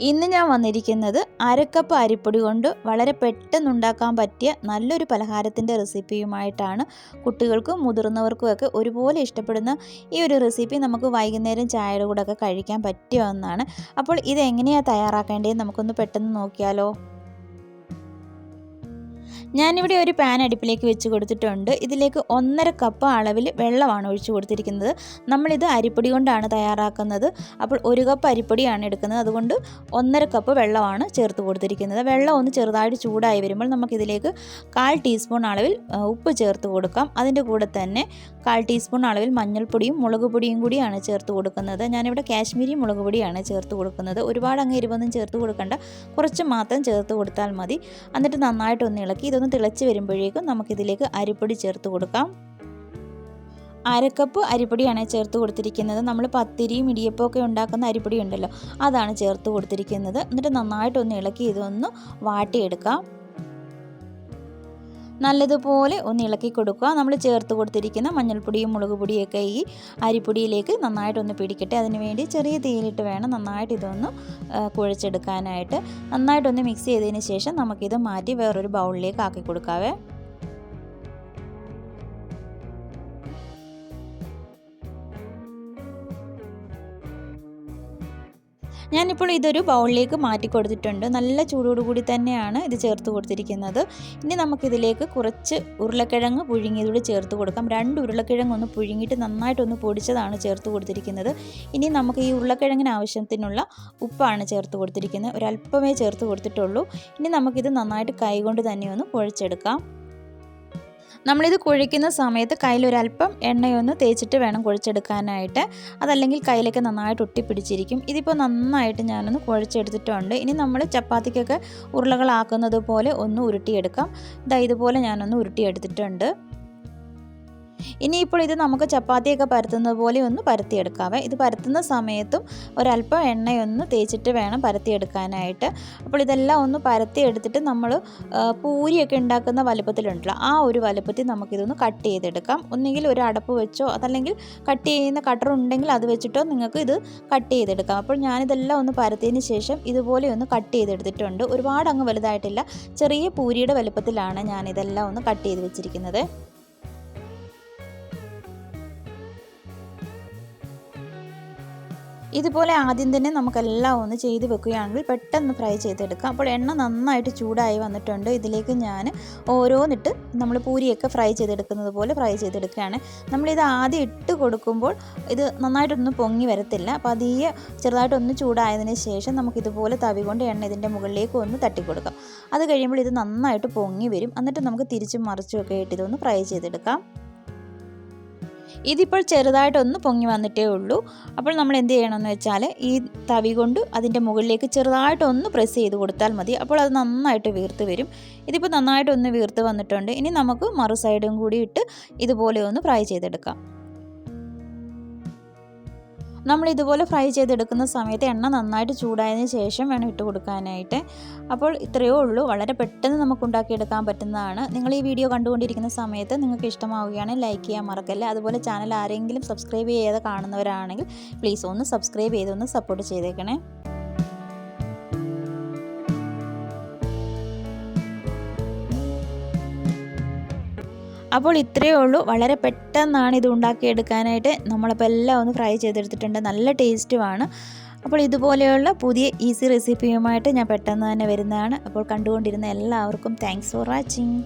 ഇന്ന് ഞാൻ വന്നിരിക്കുന്നത് അരക്കപ്പ് അരിപ്പൊടി കൊണ്ട് വളരെ പെട്ടെന്ന് ഉണ്ടാക്കാൻ പറ്റിയ നല്ലൊരു പലഹാരത്തിന്റെ റെസിപ്പിയുമായിട്ടാണ് കുട്ടികൾക്കും മുതിർന്നവർക്കും ഒക്കെ ഒരുപോലെ ഇഷ്ടപ്പെടുന്ന ഈ ഒരു റെസിപ്പി നമുക്ക് വൈകുന്നേരം ചായയുടെ കൂടെ ഒക്കെ കഴിക്കാൻ പറ്റിയ ഒന്നാണ് അപ്പോൾ ഇതെങ്ങനെയാണ് തയ്യാറാക്കേണ്ടത് നമുക്കൊന്ന് പെട്ടെന്ന് നോക്കിയാലോ? ഞാനിവിടെ ഒരു പാൻ അടുപ്പിലേക്ക് വെച്ച് കൊടുത്തിട്ടുണ്ട്. ഇതിലേക്ക് ഒന്നര കപ്പ് അളവിൽ വെള്ളമാണ് ഒഴിച്ചു കൊടുത്തിരിക്കുന്നത്. നമ്മളിത് അരിപ്പൊടി കൊണ്ടാണ് തയ്യാറാക്കുന്നത്. അപ്പോൾ ഒരു കപ്പ് അരിപ്പൊടിയാണ് എടുക്കുന്നത്. അതുകൊണ്ട് ഒന്നര കപ്പ് വെള്ളമാണ് ചേർത്ത് കൊടുത്തിരിക്കുന്നത്. വെള്ളം ഒന്ന് ചെറുതായിട്ട് ചൂടായി വരുമ്പോൾ നമുക്കിതിലേക്ക് കാൽ ടീസ്പൂൺ അളവിൽ ഉപ്പ് ചേർത്ത് കൊടുക്കാം. അതിന്റെ കൂടെ തന്നെ കാൽ ടീസ്പൂൺ അളവിൽ മഞ്ഞൾപ്പൊടിയും മുളക് പൊടിയും കൂടിയാണ് ചേർത്ത് കൊടുക്കുന്നത്. ഞാനിവിടെ കാശ്മീരി മുളക് പൊടിയാണ് ചേർത്ത് കൊടുക്കുന്നത്. ഒരുപാട് അങ്ങ് എരിവൊന്നും ചേർത്ത് കൊടുക്കണ്ട. കുറച്ച് മാത്രം ചേർത്ത് കൊടുത്താൽ മതി. എന്നിട്ട് നന്നായിട്ടൊന്ന് ഇളക്കി ഇതൊന്ന് തിളച്ച് വരുമ്പോഴേക്കും നമുക്കിതിലേക്ക് അരിപ്പൊടി ചേർത്ത് കൊടുക്കാം. അരക്കപ്പ് അരിപ്പൊടിയാണ് ചേർത്ത് കൊടുത്തിരിക്കുന്നത്. നമ്മൾ പത്തിരിയും ഇടിയപ്പം ഒക്കെ ഉണ്ടാക്കുന്ന അരിപ്പൊടി ഉണ്ടല്ലോ അതാണ് ചേർത്ത് കൊടുത്തിരിക്കുന്നത്. എന്നിട്ട് നന്നായിട്ടൊന്ന് ഇളക്കി ഇതൊന്ന് വാട്ടിയെടുക്കാം. നല്ലതുപോലെ ഒന്ന് ഇളക്കി കൊടുക്കുക. നമ്മൾ ചേർത്ത് കൊടുത്തിരിക്കുന്ന മഞ്ഞൾപ്പൊടിയും മുളക് പൊടിയൊക്കെ ഈ അരിപ്പൊടിയിലേക്ക് നന്നായിട്ടൊന്ന് പിടിക്കട്ടെ. അതിനുവേണ്ടി ചെറിയ തീയിലിട്ട് വേണം നന്നായിട്ട് ഇതൊന്ന് കുഴച്ചെടുക്കാനായിട്ട്. നന്നായിട്ടൊന്ന് മിക്സ് ചെയ്തതിന് ശേഷം നമുക്കിത് മാറ്റി വേറൊരു ബൗളിലേക്ക് ആക്കി കൊടുക്കാവേ. ഞാനിപ്പോൾ ഇതൊരു ബൗളിലേക്ക് മാറ്റി കൊടുത്തിട്ടുണ്ട്. നല്ല ചൂടോടുകൂടി തന്നെയാണ് ഇത് ചേർത്ത് കൊടുത്തിരിക്കുന്നത്. ഇനി നമുക്കിതിലേക്ക് കുറച്ച് ഉരുളക്കിഴങ്ങ് പുഴുങ്ങിയതോടെ ചേർത്ത് കൊടുക്കാം. രണ്ട് ഉരുളക്കിഴങ്ങ് ഒന്ന് പുഴുങ്ങിയിട്ട് നന്നായിട്ടൊന്ന് പൊടിച്ചതാണ് ചേർത്ത് കൊടുത്തിരിക്കുന്നത്. ഇനി നമുക്ക് ഈ ഉരുളക്കിഴങ്ങിന് ആവശ്യത്തിനുള്ള ഉപ്പാണ് ചേർത്ത് കൊടുത്തിരിക്കുന്നത്. ഒരല്പമേ ചേർത്ത് കൊടുത്തിട്ടുള്ളൂ. ഇനി നമുക്കിത് നന്നായിട്ട് കൈകൊണ്ട് തന്നെ ഒന്ന് കുഴച്ചെടുക്കാം. നമ്മളിത് കുഴിക്കുന്ന സമയത്ത് കയ്യിലൊരല്പം എണ്ണയൊന്ന് തേച്ചിട്ട് വേണം കുഴിച്ചെടുക്കാനായിട്ട്. അതല്ലെങ്കിൽ കയ്യിലൊക്കെ നന്നായിട്ട് ഒട്ടിപ്പിടിച്ചിരിക്കും. ഇതിപ്പോൾ നന്നായിട്ട് ഞാനൊന്ന് കുഴച്ചെടുത്തിട്ടുണ്ട്. ഇനി നമ്മൾ ചപ്പാത്തിക്കൊക്കെ ഉരുളകളാക്കുന്നത് പോലെ ഒന്ന് ഉരുട്ടിയെടുക്കാം. ഇതാ ഇതുപോലെ ഞാനൊന്ന് ഉരുട്ടിയെടുത്തിട്ടുണ്ട്. ഇനിയിപ്പോൾ ഇത് നമുക്ക് ചപ്പാത്തിയൊക്കെ പരത്തുന്നത് പോലെ ഒന്ന് പരത്തിയെടുക്കാവേ. ഇത് പരത്തുന്ന സമയത്തും ഒരല്പം എണ്ണയൊന്ന് തേച്ചിട്ട് വേണം പരത്തിയെടുക്കാനായിട്ട്. അപ്പോൾ ഇതെല്ലാം ഒന്ന് പരത്തിയെടുത്തിട്ട് നമ്മൾ പൂരിയൊക്കെ ഉണ്ടാക്കുന്ന വലുപ്പത്തിലുണ്ടല്ലോ ആ ഒരു വലുപ്പത്തിൽ നമുക്കിതൊന്ന് കട്ട് ചെയ്തെടുക്കാം. ഒന്നുകിൽ ഒരു അടപ്പ് വെച്ചോ അതല്ലെങ്കിൽ കട്ട് ചെയ്യുന്ന കട്ടർ ഉണ്ടെങ്കിൽ അത് വെച്ചിട്ടോ നിങ്ങൾക്ക് ഇത് കട്ട് ചെയ്തെടുക്കാം. അപ്പോൾ ഞാനിതെല്ലാം ഒന്ന് പരത്തിയതിന് ശേഷം ഇതുപോലെ ഒന്ന് കട്ട് ചെയ്തെടുത്തിട്ടുണ്ട്. ഒരുപാട് അങ്ങ് വലുതായിട്ടില്ല ചെറിയ പൂരിയുടെ വലുപ്പത്തിലാണ് ഞാനിതെല്ലാം ഒന്ന് കട്ട് ചെയ്ത് വെച്ചിരിക്കുന്നത്. ഇതുപോലെ ആദ്യം തന്നെ നമുക്കെല്ലാം ഒന്ന് ചെയ്ത് വെക്കുകയാണെങ്കിൽ പെട്ടെന്ന് ഫ്രൈ ചെയ്തെടുക്കാം. അപ്പോൾ എണ്ണ നന്നായിട്ട് ചൂടായി വന്നിട്ടുണ്ട്. ഇതിലേക്ക് ഞാൻ ഓരോന്നിട്ട് നമ്മൾ പൂരിയൊക്കെ ഫ്രൈ ചെയ്തെടുക്കുന്നത് പോലെ ഫ്രൈ ചെയ്തെടുക്കുകയാണ്. നമ്മളിത് ആദ്യം ഇട്ട് കൊടുക്കുമ്പോൾ ഇത് നന്നായിട്ടൊന്നും പൊങ്ങി വരത്തില്ല. അപ്പോൾ അതീയെ ചെറുതായിട്ടൊന്ന് ചൂടായതിന് ശേഷം നമുക്കിതുപോലെ തവി കൊണ്ട് എണ്ണ ഇതിന്റെ മുകളിലേക്ക് ഒന്ന് തട്ടിക്കൊടുക്കാം. അത് കഴിയുമ്പോൾ ഇത് നന്നായിട്ട് പൊങ്ങി വരും. എന്നിട്ട് നമുക്ക് തിരിച്ചും മറിച്ചും ഒക്കെ ഇട്ട് ഇതൊന്ന് ഫ്രൈ ചെയ്തെടുക്കാം. ഇതിപ്പോൾ ചെറുതായിട്ടൊന്ന് പൊങ്ങി വന്നിട്ടേ ഉള്ളൂ. അപ്പോൾ നമ്മൾ എന്ത് ചെയ്യണമെന്ന് വെച്ചാൽ ഈ തവി കൊണ്ട് അതിന്റെ മുകളിലേക്ക് ചെറുതായിട്ടൊന്ന് പ്രസ് ചെയ്ത് കൊടുത്താൽ മതി. അപ്പോൾ അത് നന്നായിട്ട് വീർത്ത് വരും. ഇതിപ്പോൾ നന്നായിട്ടൊന്ന് വീർത്ത് വന്നിട്ടുണ്ട്. ഇനി നമുക്ക് മറു സൈഡും കൂടി ഇട്ട് ഇതുപോലെ ഒന്ന് ഫ്രൈ ചെയ്തെടുക്കാം. നമ്മൾ ഇതുപോലെ ഫ്രൈ ചെയ്തെടുക്കുന്ന സമയത്ത് എണ്ണ നന്നായിട്ട് ചൂടായതിന് ശേഷം വേണം ഇട്ട് കൊടുക്കാനായിട്ട്. അപ്പോൾ ഇത്രയേ ഉള്ളൂ. വളരെ പെട്ടെന്ന് നമുക്ക് ഉണ്ടാക്കിയെടുക്കാൻ പറ്റുന്നതാണ്. നിങ്ങൾ ഈ വീഡിയോ കണ്ടുകൊണ്ടിരിക്കുന്ന സമയത്ത് നിങ്ങൾക്ക് ഇഷ്ടമാവുകയാണെങ്കിൽ ലൈക്ക് ചെയ്യാൻ മറക്കല്ലേ? അതുപോലെ ചാനൽ ആരെങ്കിലും സബ്സ്ക്രൈബ് ചെയ്യാതെ കാണുന്നവരാണെങ്കിൽ പ്ലീസ് ഒന്ന് സബ്സ്ക്രൈബ് ചെയ്തൊന്ന് സപ്പോർട്ട് ചെയ്തേക്കണേ. അപ്പോൾ ഇത്രയേ ഉള്ളൂ. വളരെ പെട്ടെന്നാണ് ഇത് ഉണ്ടാക്കിയെടുക്കാനായിട്ട് നമ്മളപ്പോൾ എല്ലാം ഒന്ന് ഫ്രൈ ചെയ്തെടുത്തിട്ടുണ്ട്. നല്ല ടേസ്റ്റുമാണ്. അപ്പോൾ ഇതുപോലെയുള്ള പുതിയ ഈസി റെസിപ്പിയുമായിട്ട് ഞാൻ പെട്ടെന്ന് തന്നെ വരുന്നതാണ്. അപ്പോൾ കണ്ടുകൊണ്ടിരുന്ന എല്ലാവർക്കും താങ്ക്സ് ഫോർ വാച്ചിങ്